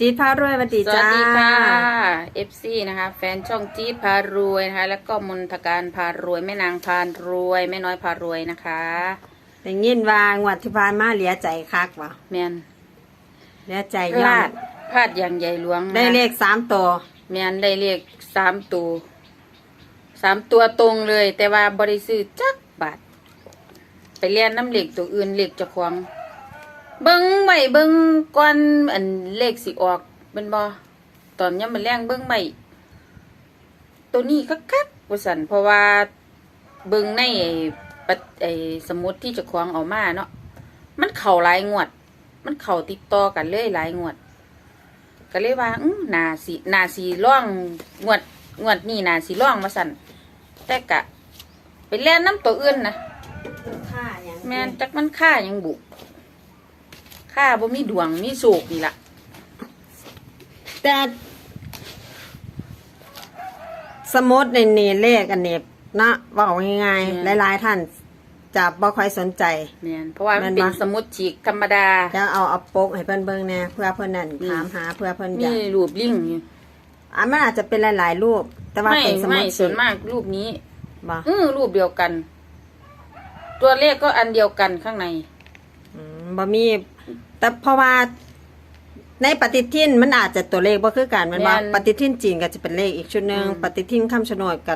จีดพารวยสวัสดีสวัจ้าสดีค่ะ FC นะคะ แฟนช่องจี๊ดพารวยนะคะ แล้วก็มนทการพารวย แม่นางพารวย แม่น้อยพารวยนะคะได้ยินว่างวดที่ผ่านมาเหลียใจคักว่ะแมนเหลียใจพย่อลามดพลาดอย่างใหญ่หลวงนะได้เลขสามตัวแมนได้เลขสามตัวสามตัวตรงเลย แต่ว่าบริซื้อจักบาทไปเรียนน้ำเหล็กตัวอื่นเหล็กเจะควง เบิ้งใหม่เบิ้งก้อนอันเลขสิออกเป็นบอตอนนี้มันแรงเบิ้งใหม่ตัวนี้คักๆว่าสันเพราะว่าเบิ้งในไอ้ปะไอ้สมุดที่เจะควงเอามาเนาะมันเข่าหลายงวด มันเข่าติดต่อกันเลยหลายงวด ก็เลยว่าอื้อนาสีนาสีร่องงวดงวดนี่นาสีร่องมาสั่นแต่กะไปแล่นน้ำตัวอื่นนะค่าอย่างแม่นจักมันค่าหยังบุ ค่าบ่มีดวงมีโศกนี่ล่ะแต่สมมติในนี่เลขอันนี้นะบอกง่ายๆหลายๆท่านจะบ่ค่อยสนใจแม่นเพราะว่ามันแม่นเป็นบ่สมุดฉีกธรรมดาจะเอาเอาปกให้เพิ่นเบิ่งแหน่เพื่อเพิ่นนั่นอืมถามหาเพื่อเพิ่นอมียากรูปลิงอยู่อันมันอาจจะเป็นหลาย ๆ รูป แต่ว่าไม่เป็นสมไม่มติส่วนมากรูปนี้บ่อือรูปเดียวกัน ตัวเลขก็อันเดียวกันข้างในอืมบ่มี แต่เพราะว่าในปฏิทินมันอาจจะตัวเลขบ่คือกันแมันว่าแม่น ปฏิทินจีนก็จะเป็นเลขอีกชุดหนึงอืมปฏิทินคำชะโนดก็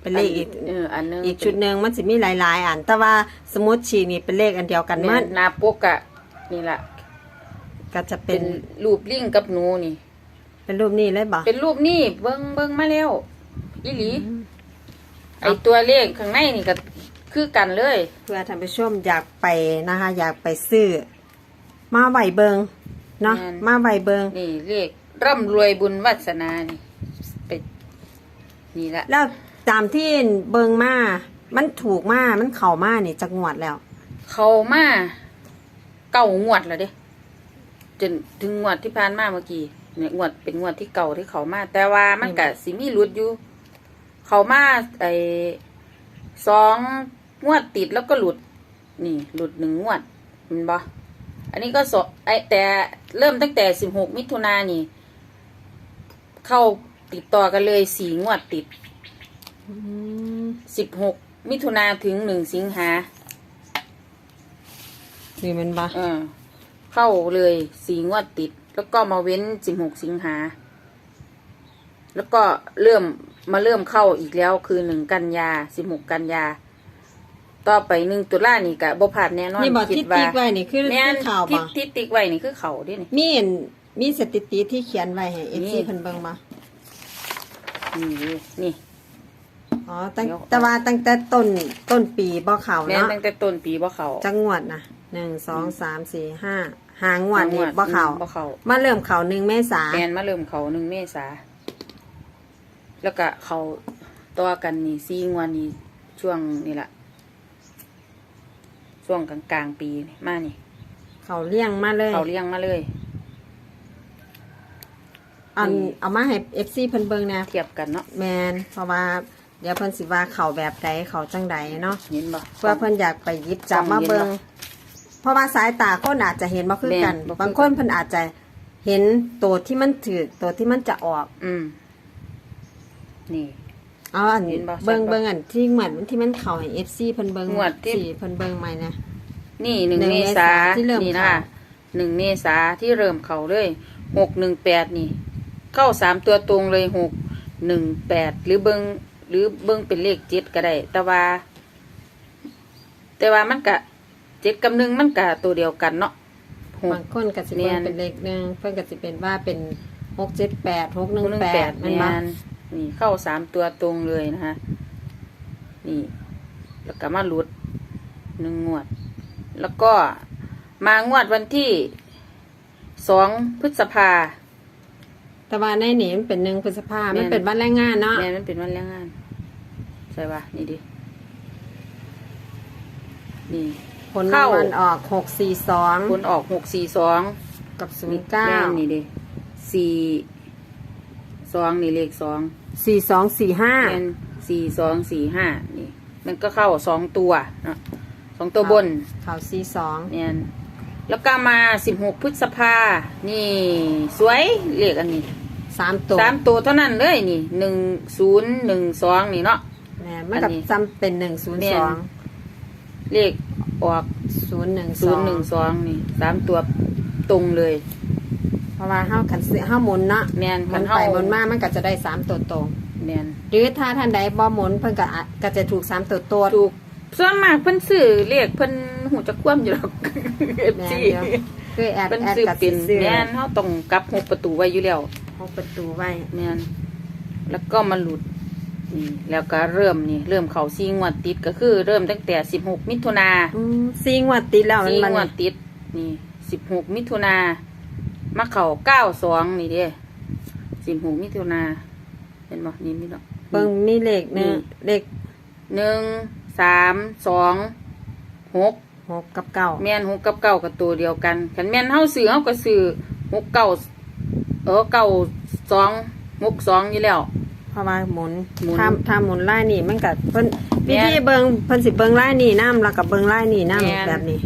เป็นเลขอีกเอออันหนึงอีกชุดหนึงมันสิมีหลาย ๆ อันแต่ว่าสมมุติฉีกนี่เป็นเลขอันเดียวกันหแม่มันนหนาปกอะนี่ล่ะ ก็จะเป็เป็นนรูปลิงกับหนูนี่ เป็นรูปนี้เลยบ่เป็นรูปนี่เบิ้งเบิ้งมาแล้วอีหลี ไอตัวเลขข้างในนี่ก็คือกันเลย เพื่อท่านผู้ชมอยากไปนะคะ อยากไปซื้อ มาไหวเบิงเนาะมาไหวเบิงนี่เลขร่ำรวยบุญวัสนานี่ไปนี่ละแล้วตามที่เบิงมา มันถูกมา มันเข่ามานี่จักงวดแล้ว เขามาเก่างวดแล้วเด้จนถึงงวดที่ผ่านมาเมื่อกี้เนี่ยงวดเป็นงวดที่เก่าที่เขามา แต่ว่ามันกะสิมีรุดอยู่ เขามาไอสองงวดติดแล้วก็หลุด นี่ หลุดหนึ่งงวดเห็นบ่ อันนี้ก็สอไอแต่เริ่มตั้งแต่สิบหกมิถุนายนนี่ เข้าติดต่อกันเลยสี่งวดติดอืมสิบหกมิถุนาถึงหนึ่งสิงหานี่มันบ่เออเข้าเลยสี่งวดติด แล้วก็มาเว้นสิบหกสิงหา แล้วก็เริ่มมาเริ่มเข้าอีกแล้วคือหนึ่งกันยาสิบหกกันยา ต่อไปหนึ่งตุลานี่กะบ่ผ่านแน่นอนนี่บ่คิที่ดว่าติ๊กไว้นี่คือแม่นคือข่าวที่บ่ที่ติ๊กไว้นี่คือเขาเดินี่ มีอันมีสถิติที่เขียนไว้ให้นี่ FC เพิ่นเบิ่งบ่นี่เลยนี่ อ๋อตั้งเดี๋ยว แต่ว่าตั้งแต่ต้นต้นปีบ่เข้าแม่นเนาะตั้งแต่ต้นปีบ่เขาจังงวดนะหนึ่งสองสามสี่ห้าหางวดนี่บ่เข้าบ่เขามาเริ่มเข้าหนึ่งเมษาแมนมาเริ่มเขาหนึ่งเมษาแล้วก็เขาต่อกันนี่ซีงวันนี้ช่วงนี่แหละ ช่วงกลางกลางๆปีนี่มานี่ เขาเลี้ยงมาเลย เขาเลี้ยงมาเลย อันนี่เอามาให้ FC เพิ่นเบิ่งแหนะเทียบกันเนาะแมนเพราะว่าเดี๋ยวเพิ่นสิว่าเขาแบบใดเขาจังใดเนาะเห็นบ่เพื่อเพิ่นอยากไปหยิบจับมาเบิ่งเพราะว่าสายตาคนอาจจะเห็นบ่คือกันแม่นบ่คือกันบางคนเพิ่นอาจจะเห็นตัวที่มันถือตัวที่มันจะออก อืมนี่ เอาอันเห็นบ่เบิ่งชัดบ่เบิ่งอันที่เหมือนที่มันเข้าให้ FC เพิ่นเบิ่งงวดที่สิเพิ่นเบิ่งใหม่นะ นี่หนึ่งหนึ่งเมเมษาษาที่เริ่มนี่นะเข้าคะหนึ่งเมษาที่เริ่มเขาเลยหกหนึ่งแปดนี่ เข้าสามตัวตรงเลยหกหนึ่งแปดหรือเบิงหรือเบิงเป็นเลขเจ็ดก็ได้ แต่ว่า แต่ว่ามันกะเจ็ดกับหนึ่งมันกะตัวเดียวกันเนาะหก บางคนก็สิแม่เบิ่งนเป็นเลขหนึ่งเพิ่นก็สิเป็นว่าเป็น678 618หนึ่งแม่แปนดบ่แมน นี่เข้าสามตัวตรงเลยนะคะนี่แล้วก็มาหลุดหนึ่งงวด แล้วก็มางวดวันที่สองพฤษภาแต่ว่าในนี้มันเป็นหนึ่งพฤษภาแม่นมันเป็นวันแรงงานเนาะแม่มันเป็นวันแรงงานใช่ปะนี่ดินี่ผลเข้ารางวัลออกผล642ออกหกสี่สองกับแม่นนี่ดิสี่ สองนี่เลขสอง09แม่น4245สี่สองสี่ห้านี่ มันก็เข้าสองตัวเนาะสองตัวบนเขา42เนี่ยแล้วก็มาสิบหกพฤษภา นี่ สวยเลขอันนี้สามตัวสามตัวเท่านั้นเลยนี่หนึ่งศูนย์หนึ่งสองนี่เนาะแม่นมันกับอันนี้ซ้ำเป็นหนึ่งศูนย์แม่สนองเลขออกศูนย์หนึ่งสศูอนย์งหนึ่งสองนี่สามตัวตรงเลย เพราะว่าเฮาขันซื้อเฮาหมุนเนาะแม่นหคัมุนนเฮาไปหมุนมามันก็จะได้สามตัวตรงแม่นหรือถ้าท่านใดบ่หมุนเพิ่นก็อาจก็จะถูกสามตัวตัว ถูกส่วนมากเพิ่นซื้อเลขเพิ่นหูจะคว่ำอยู่หรอกเอฟแม่นซีเดียว คือแอดเพิ่นแอดซื้อกับเป็นซื้อแม่นเฮาต้องกลับหกประตูไว้อยู่แล้วเอาประตูไว้ แม่นแล้วก็มาหลุดนี่แล้วก็เริ่มนี่ เริ่มเข้าซีงวดติดก็คือเริ่มตั้งแต่สิบหกมิถุนาอืมซีงวดติดแล้วมันซีมันงวดติดนี่สิบหกมิถุนา มาเข้าเก้าสองนี่เด้สิบหกมิถุนาเห็นบ่นี่มีเนาะเบิ่งมีเลขหนึงนี่เลขหนึ่งสามสองหกหกกับเก้าแม่นหกกับเก้ากับตัวเดียวกันขันแม่นเฮาซื้อเฮาก็ซื้อหกเก้าเออเก้าสองหกสองอยู่แล้วเพราะว่าหมุนหมุนถ้าถ้าหมุนไล่นี่มันก็เพิ่นแม่วินธีเบิ่งเพิ่นสิเบิ่งไล่นี่น้ำแล้วก็เบิ่งไล่นี่แม่นน้ำแบบนี้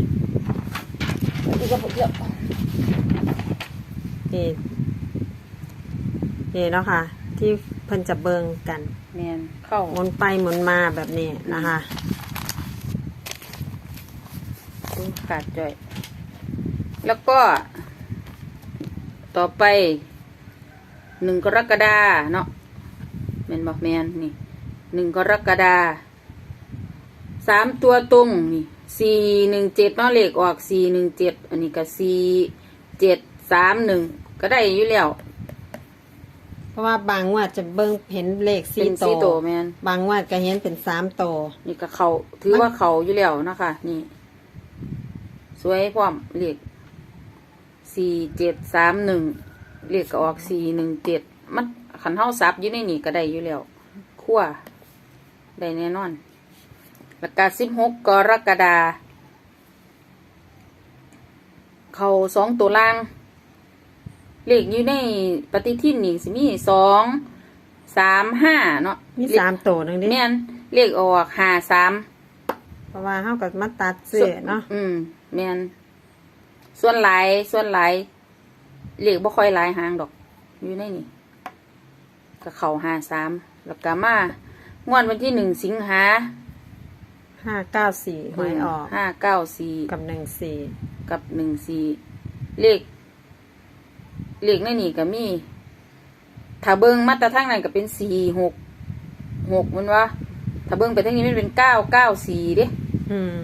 นี่นี่เนาะค่ะ ที่เพิ่นจะเบิ่งกันแม่นเข้าหมุนไปหมุนมาแบบนี้นะคะขาดจ่อย แล้วก็ ต่อไปหนึ่งกรกฎาเนาะแม่นบอกแม่นนี่หนึ่งกรกฎาสามตัวตรงนี่สี่หนึ่งเจ็ดเนาะเลขออกสี่หนึ่งเจ็ดอันนี้ก็สี่เจ็ดสามหนึ่ง ก็ได้อยู่แล้ว เพราะว่าบางงว่าจะเบิ่งเห็นเลขเป็สี่นโตสี่โตวแม่นบางงว่าก็เห็นเป็นสามโตนี่ก็เขาถือว่าเขาอยู่แล้วนะคะ นี่ สวยพร้อมเลขสี่เจ็ดสามหนึ่งเลขก็ออกสี่หนึ่งเจ็ดมันขันเท้าซับอยู่ในนี่ก็ได้อยู่แล้วขั้วได้แน่นอนแล้วก็สิบหกกรกฎาเขาสองตัวล่าง เลขอยู่ในปฏิทินนี่สิมีสองสามห้าเนาะมีสามโตนึงดิแม่นเลขออกห้าสามเพราะว่าเฮาก็มาตัดเสื้อเนาะอืมแม่นส่วนหลายส่วนหลายเลขบ่ค่อยหลายหางดอก อยู่ในนี่ก็เข้าห้าสามแล้วก็มางวดวันที่หนึ่งสิงหาห้าเก้าสี่หวยออกห้าเก้าสี่กับหนึ่งสี่กับหนึ่งสี่เลข เลขในนี่ก็มี ถ้าเบิ้งมาตรทางนั้นก็เป็นสี่หกหกมันวะถ้าเบิ้งไปทางนี้มันเป็นเก้าเก้าสี่เด้อืม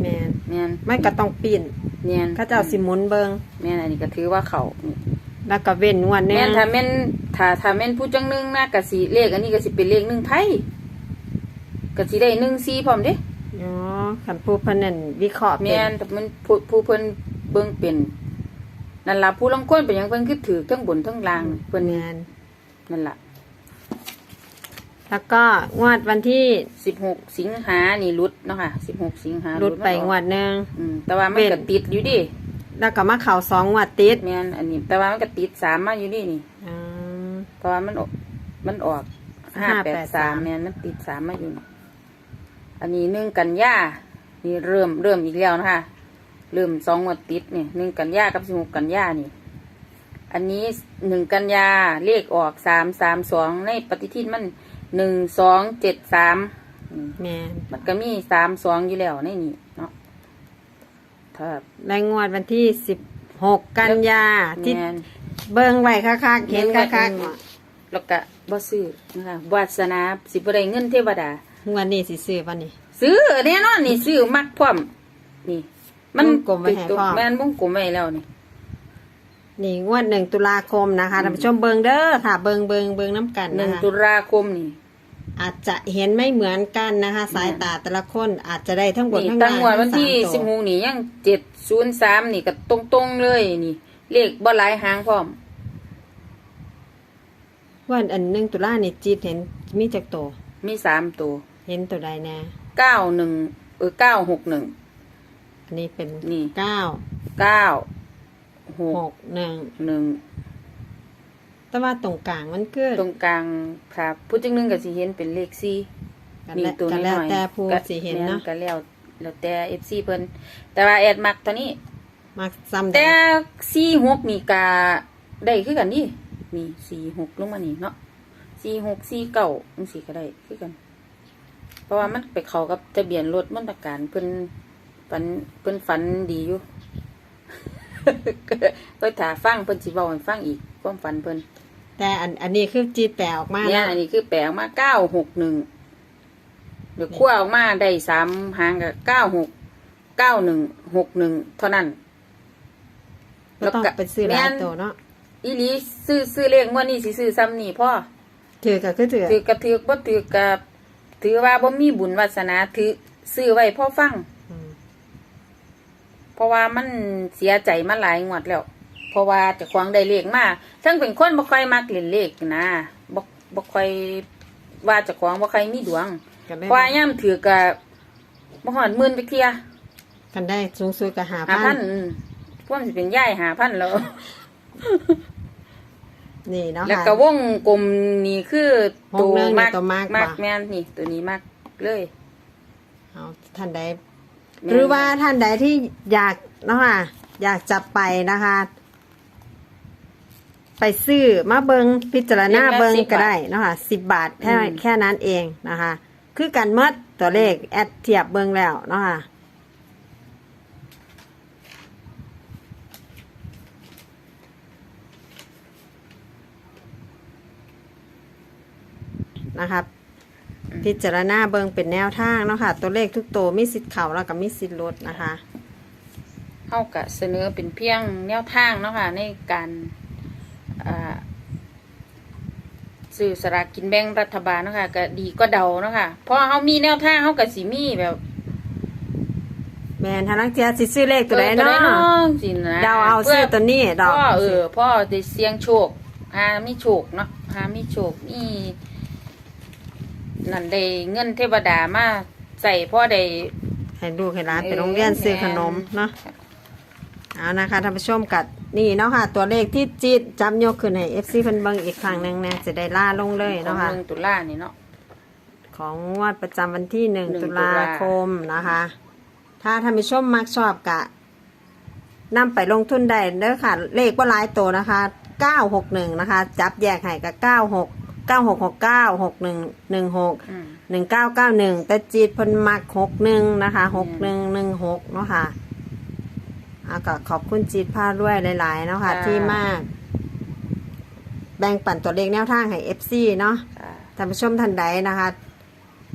แมนแม่นมันก็ต้องปีนแม่นเข้าเจ้าสิหมุนเบิงแม่นอันนี้ก็ถือว่าเขานี่แล้วก็เว้นงวดหนึแม่งนถ้าแม่นถ้าถ้าแม่นผู้จังหนึงนะก็สิเลขอันนี้ก็สิเป็นเลขหนึ่งไทยก็สิได้หนึ่งสี่พร้อมเด้อ๋อคันผู้เพิ่นนั่นวิเคราะห์เป็แม่นนแต่มันผู้ผู้เพิ่นเบิ่งเป็น นั่นล่ะผู้ลางคนเป็นหยังเพิ่นคือถือทั้งบนทั้งล่างเพิ่นแมนนั่นล่ะแล้วก็งวดวันที่สิบหกสิงหานี่หลุดเนาะค่ะสิบหกสิงหาหลุดไปมันออกงวดหนึงอืมแต่ว่ามันเว้ก็น ติดอยู่ดิแล้วก็มาเข่าสองงวดติดแม่นอันนี้ แต่ว่ามันก็ติดสามมาอยู่ดินี่ อืม เพราะว่ามันออกมันออกห้าแปดสาม583แม่นมันติดสามมาอยู่นี่อันนี้หนึ่งกันยานี่เริ่มเริ่มอีกแล้วนะคะ เริ่มสองงวดติดนี่หนึ่งกันยากับสิบหกกันยานี่ อันนี้หนึ่งกันยาเลขออกสามสามสองในปฏิทินมันหนึ่งสองเจ็ดสามอืมแมนมันก็มีสามสองอยู่แล้วในนี่เนาะถ้าและงวดวันที่สิบหกกันยาที่แม่น เบิ่งไว้คักๆเห็นคักอืมแล้วก็บ่ซื้อนะคะวาสนาสิบ่ได้เงินเทวดาๆงวดนี้สิซื้อวันนี้ซื้อแน่นอนนี่ซื้อมักพร้อมนี่ มันวงกลมไว้ให้พร้อม แม่นวงกลมไว้แล้วนี่ นี่งวดหนึ่งตุลาคมนะคะท่านผู้ชมเบิงเด้อค่ะ เบิงเบิงเบิงน้ำกันหนึ่นะงคะตุลาคมนี่อาจจะเห็นไม่เหมือนกันนะคะ สายตาแต่ละคนอาจจะได้ทั้งบนนี่ทั้งตั้งล่างงวดวันที่ทั้งสิบสามหตัวกนี่ยังเจ็ดศูนย์สามนี่ก็ตรงตรงๆเลยนี่ เลขบ่หลายหางพร้อม วันอันหนึ่งตุลานี่จีดเห็นมีจากตัวมีสามตัวเห็นตัวใดแน่เก้าหนึ่งเออเก้าหกหนึ่งอั นนี้เป็นนี่ เก้าเก้าหหกกหนึ่งหนึ่งแต่ว่าตรงกลางมันคือตรงกลางค่ะผู้จังหนึงก็สิเห็นเป็นเลขสี่ กันนี่แล้วตัวกันนี้แล้วหน่อยแต่ผู้สิเห็นเนาะก็แล้วแล้วแต่ FC เพิ่นแต่ว่าแอดมักตัวนี้มาซ้ำแต่ได้สี่หกนี่กาได้คือกันนี่นี่สี่หกลงมานี่เนาะสี่หกสี่เก้าจังสี่ก็ได้คือกัน เพราะว่ามันไปเข้ากับทะเบียนรถมันตรการเพิ่น ฝันเพิ่นฝันดีอยู่ ก็ถาฟังเพิ่นสิเว้าให้ฟังอีกความฝันเพิ่นแต่อันอันนี้คือจีดแปลออกมาเนี่ยเนาะอันนี้คือแปลออกมาเก้าหกหนึ่งเดี๋ยวคั่วออกมาได้สามหางกับเก้าหกเก้าหนึ่งหกหนึ่งเท่านั้นก็ต้องไปซื้อหลายตัวเนาะอีหลีซื้อซื้อเลขงวดนี้สิซื้อซ้ำนี่พ่อถือก็คือถือถือกระถือบ่ถือกับถือว่าบ่มีบุญวาสนาถือซื้อไว้พ่อฟังม เพราะว่ามันเสียใจมาหลายงวดแล้ว เพราะว่าเจะควงได้เลขมาทั้งเป็นคนบ่ค่อยมักเล่นเลขนะบ่บ่ค่อยว่าเจะควงบ่ค่อยมีดวงกันได้เพราะว่าย่ํถือกับบ่ฮอดหมื่นไปเที่ยกันได้สูงสุดก็หาหาพัพันนอืมพวกมันสิเป็นย่ายหาพันแล้ว นี่เนาะแล้วค่ะ ก็วงกลมนี่คือตัววงหนึ่งนี่มากตัวมากมากกว่าแม่นนี่ ตัวนี้มากเลย เอาท่านใดแม่น หรือว่าท่านใดที่อยากเนาะค่ะอยากจับไปนะคะ ไปซื้อมาเบิงพิจารณาเบิงก็ได้เนาะค่ะสิบบาทแค่แค่นั้นเองนะคะ คือกันเมดตัวเลขแอดเทียบเบิงแล้วเนาะค่ะนะครับ พิจารณาเบิงเป็นแนวทางเนาะค่ะ ตัวเลขทุกตัวมีสิทธิ์เข่าแล้วก็มีสิทธิ์ลดนะคะ เท่ากับเสนอเป็นเพียงแนวทางเนาะค่ะในการอ่าสื่อสลากกินแบ่งรัฐบาลเนาะค่ะก็ดีก็เดาเนาะค่ะเพราะเขามีแนวทางเขากับสีมีแบบแมนทางนักเทียสิซื้อเลขตัวไหนออเนาะสินะเดาเอาซื้อตัวนี้ดอกพ่อเออพ่อได้เสียงโชคหามีโชคเนาะหามีโชคมี นั่นได้เงินเทวดามาใส่พ่อได้ ให้ลูกให้ร้านเออไปโรงเรียนซื้อขนมเนาะเอานะคะท่านผู้ชมกัดนี่เนาะค่ะ ตัวเลขที่จีดจำยกขึ้นให้ FC เพิ่นเบิ่งอีกครั้งหนึงนะจะได้ล่าลงเลยของเนาะค่ะเมืองตุลานี่เนาะ ของงวดประจำวันที่หนึ่งหนึ่งตุตุลาลาคมนะคะ ถ้าท่านผู้ชมมักชอบกะนำไปลงทุนได้เด้อค่ะ เลขว่าหลายตัวนะคะ 961 นะคะ จับแยกให้กับ96 9669 6116อืม1991แต่จีดเพิ่นมัก61นะคะ6116เนาะค่ะเอาก็ขอบคุณจีดพาด้วยหลายๆเนาะค่ะที่มาก แบ่งปันตัวเลขแนวทางให้ FC เนาะ ค่ะ ท่านผู้ชมท่านใดนะคะ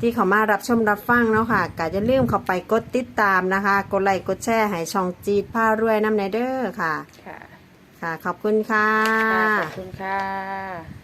ที่เขามารับชมรับฟังเนาะค่ะก็จะลืมเข้าไปกดติดตามนะคะ กดไลค์กดแชร์ให้ช่องจีดผ้ารวยน้ำในเด้อค่ะ ค่ะค่ะ ขอบคุณค่ะค่ะขอบคุณค่ะ